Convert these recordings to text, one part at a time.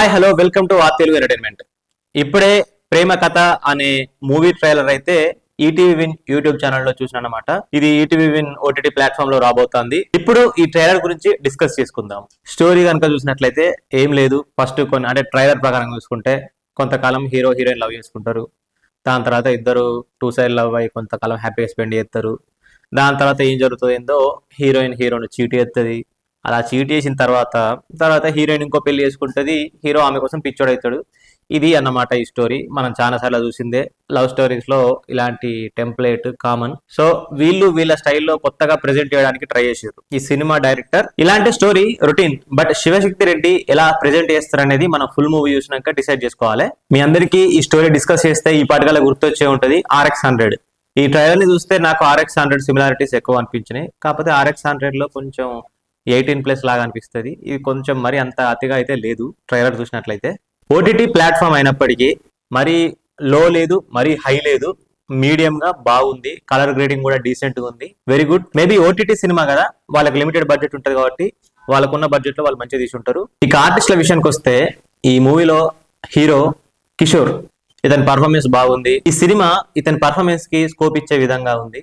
Hi hello welcome to ఆ Telugu entertainment ఇప్పుడే ప్రేమ కథ అనే మూవీ ట్రైలర్ అయితే ఈటీవీ విన్ యూట్యూబ్ ఛానల్లో చూసిన అనమాట ఇది ఈటీవీ విన్ ఓటీటీ ప్లాట్ఫామ్లో రాబోతోంది. ఇప్పుడు ఈ ట్రైలర్ గురించి డిస్కస్ చేసుకుందాం. స్టోరీ కనుక చూసినట్లయితే ఏం లేదు. ఫస్ట్ కొన్ని అంటే ట్రైలర్ ప్రకారం చూసుకుంటే కొంతకాలం హీరో హీరోయిన్ లవ్ చేసుకుంటారు. దాని తర్వాత ఇద్దరు టూ సైడ్ లవ్ అయ్యి కొంతకాలం హ్యాపీగా స్పెండ్ చేస్తారు. దాని తర్వాత ఏం జరుగుతుందో హీరోయిన్ హీరోని చీటీ ఎత్తది. అలా చీట్ చేసిన తర్వాత తర్వాత హీరోయిన్ ఇంకో పెళ్ళి చేసుకుంటుంది హీరో ఆమె కోసం పిచ్చోడవుతాడు ఇది అన్నమాట ఈ స్టోరీ. మనం చాలా సార్లు చూసిందే. లవ్ స్టోరీస్లో ఇలాంటి టెంప్లేట్ కామన్. సో వీళ్ళు వీళ్ళ స్టైల్లో కొత్తగా ప్రెజెంట్ చేయడానికి ట్రై చేశారు ఈ సినిమా డైరెక్టర్ ఇలాంటి story routine. But Shivashakti Reddy ఎలా ప్రెజెంట్ చేస్తారు అనేది మనం ఫుల్ మూవీ చూసినాక డిసైడ్ చేసుకోవాలి. మీ అందరికీ ఈ స్టోరీ డిస్కస్ చేస్తే ఈ పాటగాల గుర్తొచ్చే ఉంటుంది. RX hundred. ఈ ట్రైలర్ని చూస్తే నాకు ఆర్ఎక్స్ హండ్రెడ్ సిమిలారిటీస్ ఎక్కువ అనిపించినాయి. కాకపోతే ఆర్ఎక్స్ హండ్రెడ్లో కొంచెం ఎయిటీన్ ప్లస్ లాగా అనిపిస్తుంది. ఇది కొంచెం మరి అంత అతిగా అయితే లేదు ట్రైలర్ చూసినట్లయితే. ఓటీటీ ప్లాట్ఫామ్ అయినప్పటికీ మరి లో లేదు మరి హై లేదు మీడియం గా బాగుంది కలర్ గ్రేడింగ్ కూడా డీసెంట్గా ఉంది very good. Maybe OTT cinema కదా వాళ్ళకి లిమిటెడ్ బడ్జెట్ ఉంటుంది కాబట్టి వాళ్ళకున్న బడ్జెట్లో వాళ్ళు మంచిగా తీసి ఉంటారు ఇక ఆర్టిస్టుల విషయానికి వస్తే ఈ మూవీలో హీరో కిషోర్ ఇతని పర్ఫార్మెన్స్ బాగుంది. ఈ సినిమా ఇతని పర్ఫార్మెన్స్కి స్కోప్ ఇచ్చే విధంగా ఉంది.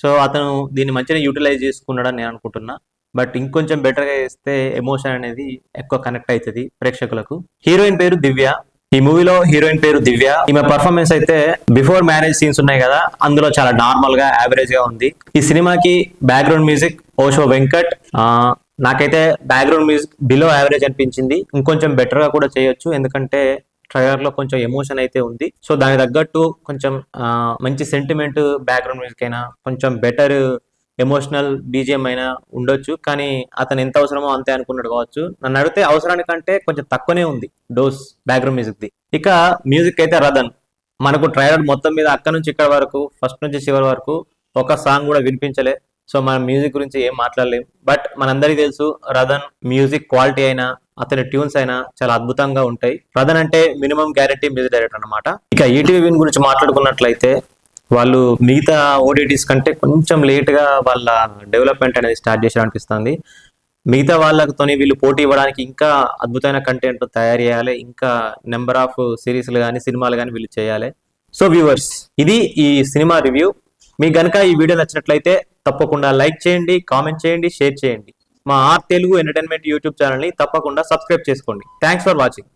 సో అతను దీన్ని మంచిగా యూటిలైజ్ చేసుకున్నాడని నేను అనుకుంటున్నా. బట్ ఇంకొంచెం బెటర్గా చేస్తే ఎమోషన్ అనేది ఎక్కువ కనెక్ట్ అవుతుంది ప్రేక్షకులకు. హీరోయిన్ పేరు దివ్య. ఈ మూవీలో హీరోయిన్ పేరు దివ్య. ఈమె పర్ఫార్మెన్స్ అయితే బిఫోర్ మ్యారేజ్ సీన్స్ ఉన్నాయి కదా అందులో చాలా నార్మల్గా యావరేజ్గా ఉంది. ఈ సినిమాకి బ్యాక్గ్రౌండ్ మ్యూజిక్ ఓషో వెంకట్ నాకైతే బ్యాక్గ్రౌండ్ మ్యూజిక్ బిలో యావరేజ్ అనిపించింది. ఇంకొంచెం బెటర్గా కూడా చేయొచ్చు ఎందుకంటే ట్రైలర్లో కొంచెం ఎమోషన్ అయితే ఉంది. సో దానికి తగ్గట్టు కొంచెం మంచి సెంటిమెంట్ బ్యాక్గ్రౌండ్ మ్యూజిక్ అయినా కొంచెం బెటర్ ఎమోషనల్ బీజిఎం అయినా ఉండొచ్చు కానీ అతను ఎంత అవసరమో అంతే అనుకున్నాడు కావచ్చు. నన్ను అడిగితే అవసరానికంటే కొంచెం తక్కువనే ఉంది డోస్ బ్యాక్గ్రౌండ్ మ్యూజిక్ ది. ఇక మ్యూజిక్ అయితే రదన్. మనకు ట్రైలర్ మొత్తం మీద అక్కడ నుంచి ఇక్కడ వరకు ఫస్ట్ నుంచి చివరి వరకు ఒక సాంగ్ కూడా వినిపించలే. సో మనం మ్యూజిక్ గురించి ఏం మాట్లాడలేం. బట్ మనందరికీ తెలుసు రదన్ మ్యూజిక్ క్వాలిటీ అయినా అతని ట్యూన్స్ అయినా చాలా అద్భుతంగా ఉంటాయి. రదన్ అంటే మినిమం గ్యారంటీ మ్యూజిక్ డైరెక్టర్ అన్నమాట. ఇక ఈటీవీ విన్ గురించి మాట్లాడుకున్నట్లయితే వాళ్ళు మిగతా ఓటీటీస్ కంటే కొంచెం లేట్గా వాళ్ళ డెవలప్మెంట్ అనేది స్టార్ట్ చేసి అనిపిస్తుంది మిగతా వాళ్ళతోని వీళ్ళు పోటీ ఇవ్వడానికి ఇంకా అద్భుతమైన కంటెంట్ తయారు చేయాలి ఇంకా నెంబర్ ఆఫ్ సిరీస్లు కానీ సినిమాలు కానీ వీళ్ళు చేయాలి. సో వ్యూవర్స్ ఇది ఈ సినిమా రివ్యూ మీకు కనుక ఈ వీడియో నచ్చినట్లయితే తప్పకుండా లైక్ చేయండి కామెంట్ చేయండి షేర్ చేయండి. మా ఆర్ తెలుగు ఎంటర్టైన్మెంట్ యూట్యూబ్ ఛానల్ని తప్పకుండా సబ్స్క్రైబ్ చేసుకోండి. Thanks for watching